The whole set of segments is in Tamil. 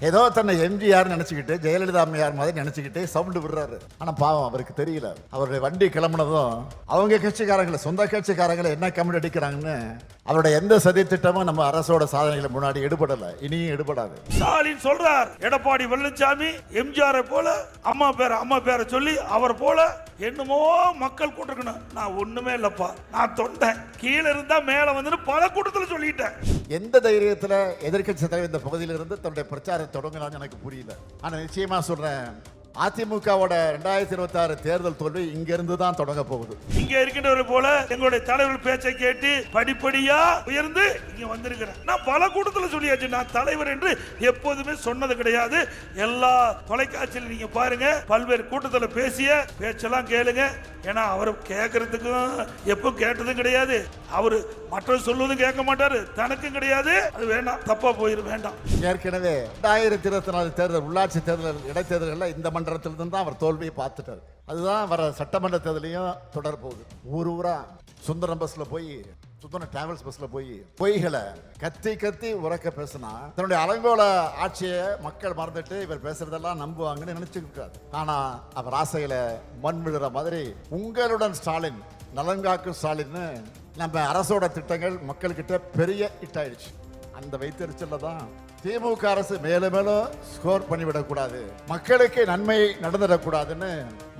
ஏதோ தன்னை எம்ஜிஆர் நினச்சிக்கிட்டு ஜெயலலிதா அம்மையார் மாதிரி நினச்சிக்கிட்டு சவுண்டு விடுறாரு. ஆனால் பாவம் அவருக்கு தெரியல. அவருடைய வண்டி கிளம்புனதும் அவங்க கட்சிக்காரங்களை சொந்த கட்சிக்காரங்களை என்ன கமெண்ட் அடிக்கிறாங்கன்னு அவருடைய எந்த சதி திட்டமும் நம்ம அரசோட சாதனைகளை முன்னாடி எடுபடலை. இனியும் எடுபடாது. ஸ்டாலின் சொல்றார் எடப்பாடி பழனிசாமி எம்ஜிஆரை போல அம்மா பேரை அம்மா பேரை சொல்லி அவர் போல என்னமோ மக்கள் கூட்டிருக்கணும். நான் ஒண்ணுமே இல்லப்பா. நான் தொண்டேன் கீழே இருந்தா மேல வந்து பல கூட்டத்தில் சொல்லிட்டேன். எந்த தைரியத்தில் எதிர்க்கட்சி தலைவர் இந்த பகுதியிலிருந்து தன்னுடைய பிரச்சாரம் தொடங்கினான்னு எனக்கு புரியல. ஆனால் நிச்சயமாக சொல்கிறேன் அதிமுகவோட ரெண்டாயிரத்தி இருபத்தி ஆறு தேர்தல் தோல்வி இங்க இருந்து தான் தொடங்க போகுது. இங்க இருக்கின்றவர் போல எங்களுடைய தலைவர் பேச்சை கேட்டு படிப்படியா உயர்ந்து இங்க வந்திருக்கிறேன் நான் பல கூட்டத்துல சொல்லியாச்சு நான் தலைவர் என்று எப்போதுமே சொன்னது கிடையாது. எல்லா தொலைக்காட்சியில நீங்க பாருங்க பல்வேறு கூட்டத்துல பேசிய பேச்செல்லாம் கேளுங்க. ஏன்னா அவர் கேட்கறதுக்கும் எப்போ கேட்டதும் கிடையாது. அவரு மற்றவர் சொல்வதும் கேட்க மாட்டாரு. தனக்கும் கிடையாது. அது வேண்டாம் தப்பா போயிரு வேண்டாம். ஏற்கனவே ரெண்டாயிரத்தி இருபத்தி நாலு தேர்தல் உள்ளாட்சி தேர்தல் இடைத்தேர்தலில் இந்த மன்றத்திலிருந்து தான் அவர் தோல்வியை பார்த்துட்டார். அதுதான் வர சட்டமன்ற தேர்தலையும் தொடர போகுது. ஊர் ஊரா சுந்தரம் பஸ்ல போய் சுந்தரம் டிராவல்ஸ் பஸ்ல போய் பொய்களை கத்தி கத்தி உறக்க பேசினா தன்னுடைய அலங்கோல ஆட்சியை மக்கள் மறந்துட்டு இவர் பேசுறதெல்லாம் நம்புவாங்கன்னு நினைச்சுட்டு ஆனா அவர் ஆசையில மண் விழுற மாதிரி உங்களுடன் ஸ்டாலின் நலங்காக்கும் ஸ்டாலின்னு நம்ம அரசோட திட்டங்கள் மக்கள்கிட்ட பெரிய இட்டாயிடுச்சு அந்த வைத்தறிச்சல தான் திமுக அரசு மேலும் மேலும் ஸ்கோர் பண்ணிவிடக்கூடாது. மக்களுக்கு நன்மை நடந்துடக்கூடாதுன்னு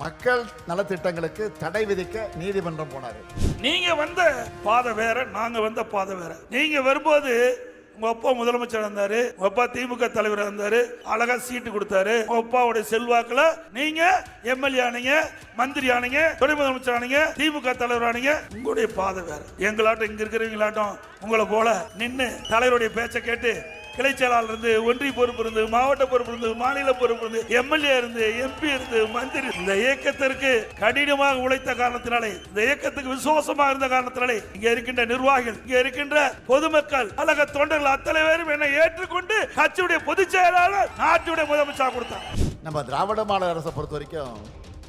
மக்கள் நலத்திட்டங்களுக்கு தடை விதிக்க நீதிமன்றம் போனாரு. நீங்க வந்த பாதை வேற நாங்க வந்த பாதை வேற. நீங்க வரும்போது உங்க அப்பா முதலமைச்சர் இருந்தாரு உங்க அப்பா திமுக தலைவர் இருந்தாரு அழகா சீட்டு கொடுத்தாரு. உங்க அப்பாவுடைய செல்வாக்குல நீங்க எம்எல்ஏ ஆனீங்க மந்திரி ஆனீங்க துணை முதலமைச்சர் ஆனீங்க திமுக தலைவர் ஆனீங்க. உங்களுடைய பாதை வேற. எங்களாட்டம் இங்க இருக்கிறவங்களாட்டம் உங்களை போல நின்று தலைவருடைய பேச்சை கேட்டு கிளை செயலாளர் இருந்து ஒன்றிய பொறுப்பு இருந்து மாவட்ட பொறுப்பு இருந்து மாநில பொறுப்பு இருந்து எம்எல்ஏ இருந்து எம்பி இருந்து மந்திரி இந்த இயக்கத்திற்கு கடினமாக உழைத்த காரணத்தினாலே இந்த இயக்கத்துக்கு விசுவாசமாக இருந்த காரணத்தினாலே இங்க இருக்கின்ற நிர்வாகிகள் இங்க இருக்கின்ற பொதுமக்கள் அழக தொண்டர்கள் அத்தனை பேரும் என்னை ஏற்றுக்கொண்டு கட்சியுடைய பொதுச் செயலாளர் நாட்டுடைய முதலமைச்சர் கொடுத்தார் நம்ம திராவிட மாநில அரசை பொறுத்த வரைக்கும்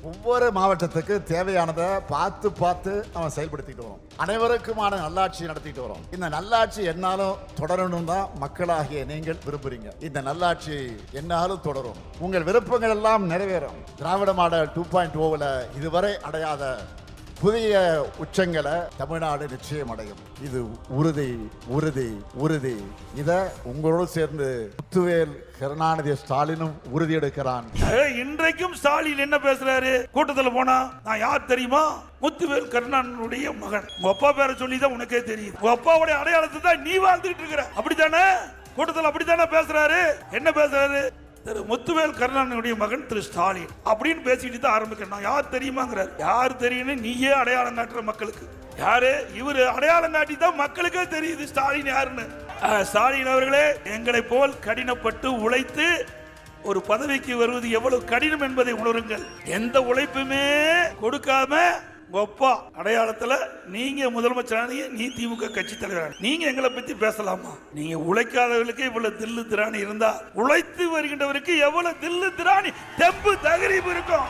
ஒவ்வொரு மாவட்டத்துக்கு தேவையானதை பார்த்து பார்த்து அவன் செயல்படுத்திட்டு வரோம். அனைவருக்குமான நல்லாட்சி நடத்திட்டு வரோம். இந்த நல்லாட்சி என்னாலும் தொடரணும் தான் மக்களாகிய நீங்கள் விரும்புறீங்க. இந்த நல்லாட்சி என்னாலும் தொடரும். உங்கள் விருப்பங்கள் எல்லாம் நிறைவேறும். திராவிட மாடல் டூ பாயிண்ட் ஓவில் இதுவரை அடையாத புதிய உச்சங்களை தமிழ்நாடு நிச்சயம் அடையும். இது உறுதி உறுதி உறுதி. இத உங்களோடு சேர்ந்து முத்துவேல் கருணாநிதி ஸ்டாலினும் உறுதி எடுக்கிறான் ஏய், இன்றைக்கும் ஸ்டாலின் என்ன பேசுறாரு? கூட்டத்தில் போனா நான் யார் தெரியுமா? முத்துவேல் கருணாநிதியுடைய மகன். உங்க அப்பா பேரை சொல்லி தான் உனக்கே தெரியும். உங்க அப்பாவுடைய அடையாளத்தை தான் நீ வாழ்ந்துட்டு இருக்கிற. அப்படித்தானே? கூட்டத்தில் அப்படித்தானே பேசுறாரு? என்ன பேசுறாரு? திரு முத்துவேல் கருணாநிதியுடைய மகன் திரு ஸ்டாலின் அப்படின்னு பேசிட்டு தான் ஆரம்பிக்கிறேன். நான் யார் தெரியுமாங்கிறார். யார் தெரியும்னு நீயே அடையாளம் காட்டுற மக்களுக்கு. யாரு? இவரு அடையாளம் காட்டி தான் மக்களுக்கே தெரியுது ஸ்டாலின் யாருன்னு. ஸ்டாலின் அவர்களே எங்களை போல் கடினப்பட்டு உழைத்து ஒரு பதவிக்கு வருவது எவ்வளவு கடினம் என்பதை உணருங்கள். எந்த உழைப்புமே கொடுக்காம உங்க அப்பா அடையாளத்துல நீங்க முதலமைச்சரானீங்க நீ திமுக கட்சி தலைவர் நீங்க எங்களை பத்தி பேசலாமா? நீங்க உழைக்காதவர்களுக்கு இவ்வளவு தில்லு திராணி இருந்தா உழைத்து வருகின்றவருக்கு எவ்வளவு தில்லு திராணி தெம்பு தகரிப்பு இருக்கும்.